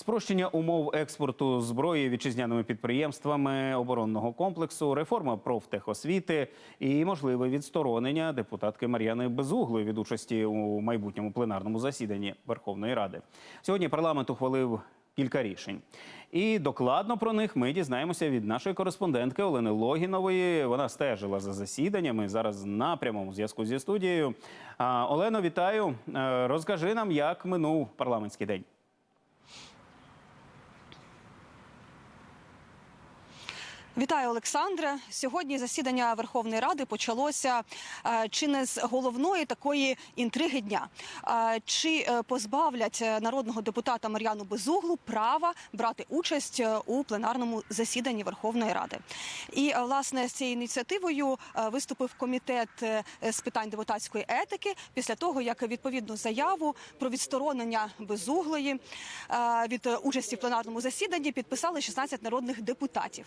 Спрощення умов експорту зброї вітчизняними підприємствами оборонного комплексу, реформа профтехосвіти і можливе відсторонення депутатки Мар'яни Безуглої від участі у майбутньому пленарному засіданні Верховної Ради. Сьогодні парламент ухвалив кілька рішень. І докладно про них ми дізнаємося від нашої кореспондентки Олени Логінової. Вона стежила за засіданнями зараз на прямому зв'язку зі студією. Олено, вітаю. Е, Розкажи нам, як минув парламентський день. Вітаю, Олександре. Сьогодні засідання Верховної Ради почалося е, чи не з головної такої інтриги дня. Е, Чи е, позбавлять народного депутата Мар'яну Безуглу права брати участь у пленарному засіданні Верховної Ради? І власне з цією ініціативою виступив комітет з питань депутатської етики після того, як відповідну заяву про відсторонення безуглої від участі в пленарному засіданні підписали 16 народних депутатів.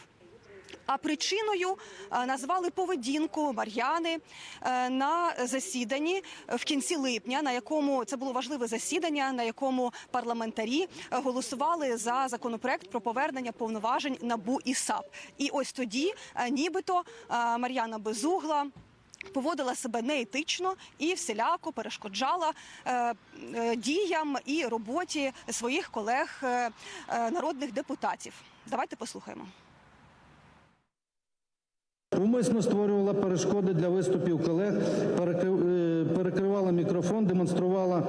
А причиною е, назвали поведінку Мар'яни е, на засіданні в кінці липня, на якому це було важливе засідання, на якому парламентарі голосували за законопроект про повернення повноважень НАБУ і САП. І ось тоді, е, нібито Мар'яна Безугла. Поводила себе неетично і всіляко перешкоджала е, е, діям і роботі своїх колег е, е, народних депутатів. Давайте послухаємо. Умисно створювала перешкоди для виступів колег, е, перекривала мікрофон, демонструвала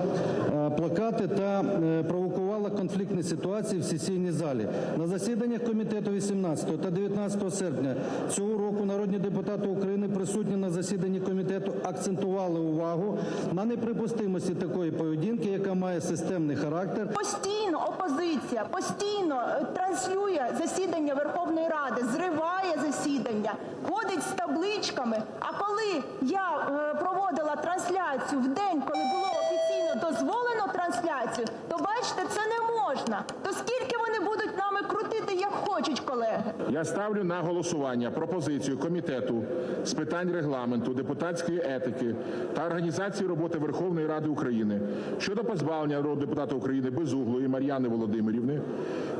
е, плакати та е, провокувала конфліктні ситуації в сесійній залі. На засіданнях комітету 18 та 19 серпня цього року народні депутати України, присутні на засіданні комітету, акцентували увагу на неприпустимості такої поведінки, яка має системний характер Постійно опозиція постійно е, транслює засідання Верховної Ради, зриває засідання, ходить з табличками. А коли я е, проводила трансляцію в день, коли було офіційно дозволено трансляцію, то бачите, це не можна. То скільки вони будуть нами крутити, як хочуть, колеги? Я ставлю на голосування пропозицію комітету з питань регламенту, депутатської етики та організації роботи Верховної Ради України щодо позбавлення народного депутата України Безуглої Мар'яни Володимирівни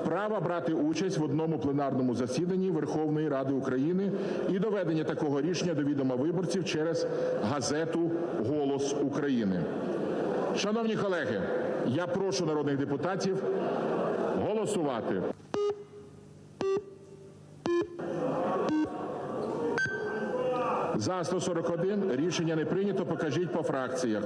права брати участь в одному пленарному засіданні Верховної Ради України і доведення такого рішення до відома виборців через газету Голос України. Шановні колеги, я прошу народних депутатів голосувати. За 141 рішення не прийнято. Покажіть по фракціях.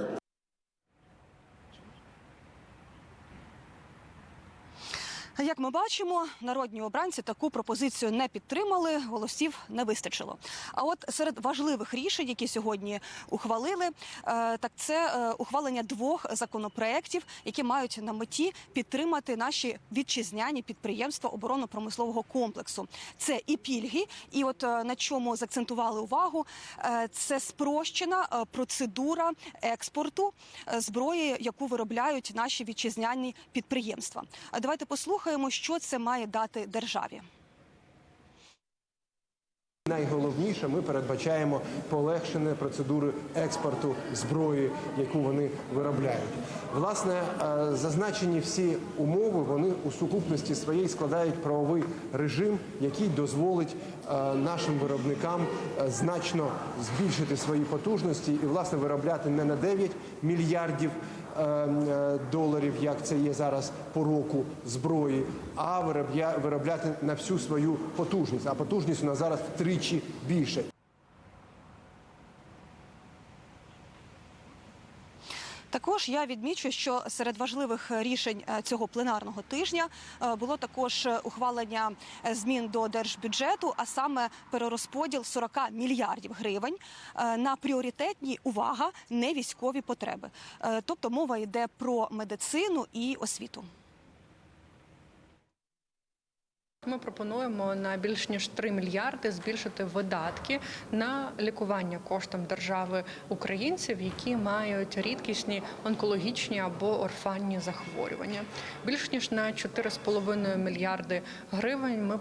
Як ми бачимо, народні обранці таку пропозицію не підтримали, голосів не вистачило. А от серед важливих рішень, які сьогодні ухвалили, е, так це е, ухвалення двох законопроєктів, які мають на меті підтримати наші вітчизняні підприємства оборонно-промислового комплексу. Це і пільги, і от е, на чому закцентували увагу, це спрощена процедура експорту зброї, яку виробляють наші вітчизняні підприємства. А давайте послухаємо, що це має дати державі. Найголовніше, ми передбачаємо полегшення процедури експорту зброї, яку вони виробляють. Власне, е, зазначені всі умови вони у сукупності своєї складають правовий режим, який дозволить е, нашим виробникам е, значно збільшити свої потужності і власне виробляти не на 9 мільярдів доларів, як це є зараз по року зброї, а виробля- виробляти на всю свою потужність. А потужність у нас зараз втричі більше. Також я відмічу, що серед важливих рішень е, цього пленарного тижня е, було також ухвалення е, змін до держбюджету, а саме перерозподіл 40 мільярдів гривень на пріоритетні увага не військові потреби. Тобто мова йде про медицину і освіту. Ми пропонуємо на більш ніж 3 мільярди збільшити видатки на лікування коштом держави українців, які мають рідкісні онкологічні або орфанні захворювання. Більш ніж на 4,5 мільярди гривень ми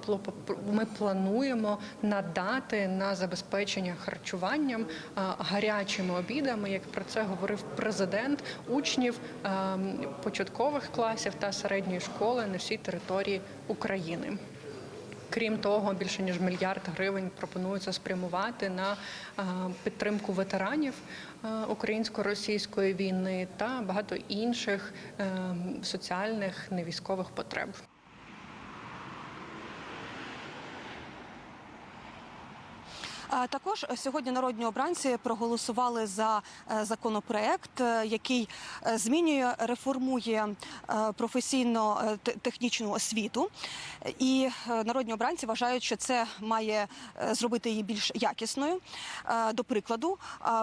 ми плануємо надати на забезпечення харчуванням гарячими обідами, як про це говорив президент учнів ем, початкових класів та середньої школи на всій території України. Крім того, більше ніж мільярд гривень пропонується спрямувати на е, підтримку ветеранів е, українсько-російської війни та багато інших е, соціальних невійськових потреб. Також сьогодні народні обранці проголосували за е, законопроект, е, який е, змінює, реформує професійно-технічну освіту. І народні обранці вважають, що це має зробити її більш якісною. До прикладу,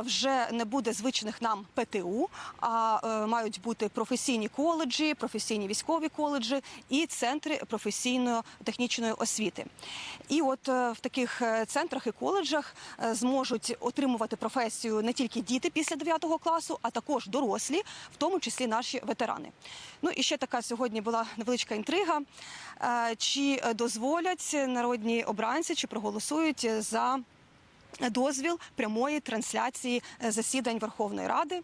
вже не буде звичних нам ПТУ, а мають бути професійні коледжі, професійні військові коледжі і центри професійно-технічної освіти. І от в таких центрах і коледжах е, зможуть отримувати професію не тільки діти після 9 класу, а також дорослі, в тому числі наші ветерани. Ну і ще така сьогодні була невеличка інтрига. Е, Чи дозволять народні обранці, чи проголосують за дозвіл прямої трансляції е, засідань Верховної Ради.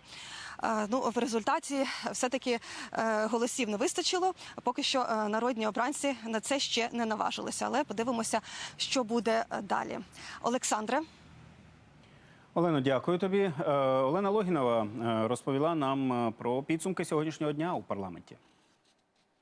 Е, Ну, в результаті все-таки е, голосів не вистачило. Поки що народні обранці на це ще не наважилися. Але подивимося, що буде далі. Олександре. Олено, дякую тобі. Олена Логінова розповіла нам про підсумки сьогоднішнього дня у парламенті.